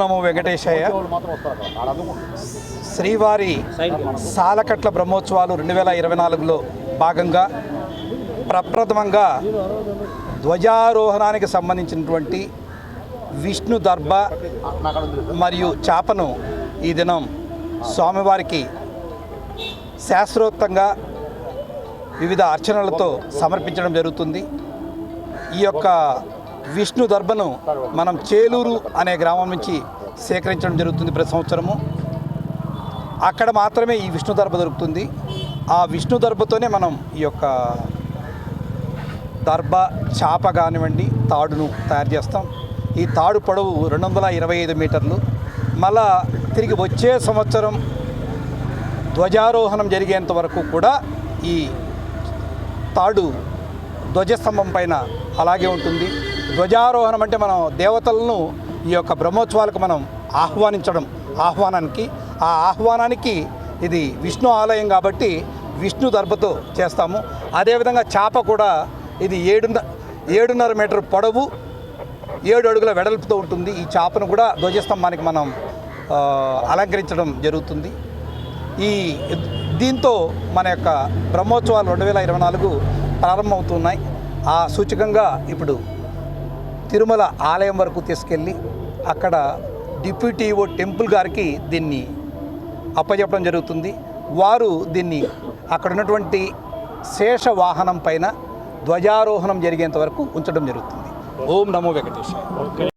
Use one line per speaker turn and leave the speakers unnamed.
నమో వెంకటేశయ్య. శ్రీవారి సాలకట్ల బ్రహ్మోత్సవాలు రెండు వేల ఇరవై నాలుగులో భాగంగా ప్రప్రథమంగా ధ్వజారోహణానికి సంబంధించినటువంటి విష్ణు దర్భ మరియు చాపను ఈ దినం స్వామివారికి శాస్త్రోక్తంగా వివిధ అర్చనలతో సమర్పించడం జరుగుతుంది. ఈ యొక్క విష్ణు దర్భను మనం చేలూరు అనే గ్రామం నుంచి సేకరించడం జరుగుతుంది ప్రతి సంవత్సరము. అక్కడ మాత్రమే ఈ విష్ణు దర్భ దొరుకుతుంది. ఆ విష్ణు దర్భతోనే మనం ఈ యొక్క దర్భ చాప కానివ్వండి తాడును తయారు చేస్తాం. ఈ తాడు పొడవు రెండు వందల ఇరవై ఐదు మీటర్లు. మళ్ళా తిరిగి వచ్చే సంవత్సరం ధ్వజారోహణం జరిగేంత వరకు కూడా ఈ తాడు ధ్వజస్తంభం పైన అలాగే ఉంటుంది. ధ్వజారోహణం అంటే మనం దేవతలను ఈ యొక్క బ్రహ్మోత్సవాలకు మనం ఆహ్వానించడం ఆహ్వానానికి ఆ ఆహ్వానానికి ఇది విష్ణు ఆలయం కాబట్టి విష్ణు దర్భతో చేస్తాము. అదేవిధంగా చేప కూడా ఇది ఏడున్న ఏడున్నర మీటర్ పొడవు ఏడు అడుగుల వెడల్పుతో ఉంటుంది. ఈ చాపను కూడా ధ్వజస్తంభానికి మనం అలంకరించడం జరుగుతుంది. ఈ దీంతో మన యొక్క బ్రహ్మోత్సవాలు రెండు వేల ఇరవై నాలుగు ప్రారంభమవుతున్నాయి. ఆ సూచకంగా ఇప్పుడు తిరుమల ఆలయం వరకు తీసుకెళ్ళి అక్కడ డిప్యూటీ ఓ టెంపుల్ గారికి దీన్ని అప్పచెప్పడం జరుగుతుంది. వారు దీన్ని అక్కడ ఉన్నటువంటి శేష వాహనం పైన ధ్వజారోహణం జరిగేంత వరకు ఉంచడం జరుగుతుంది. ఓం నమో వెంకటేశ్వర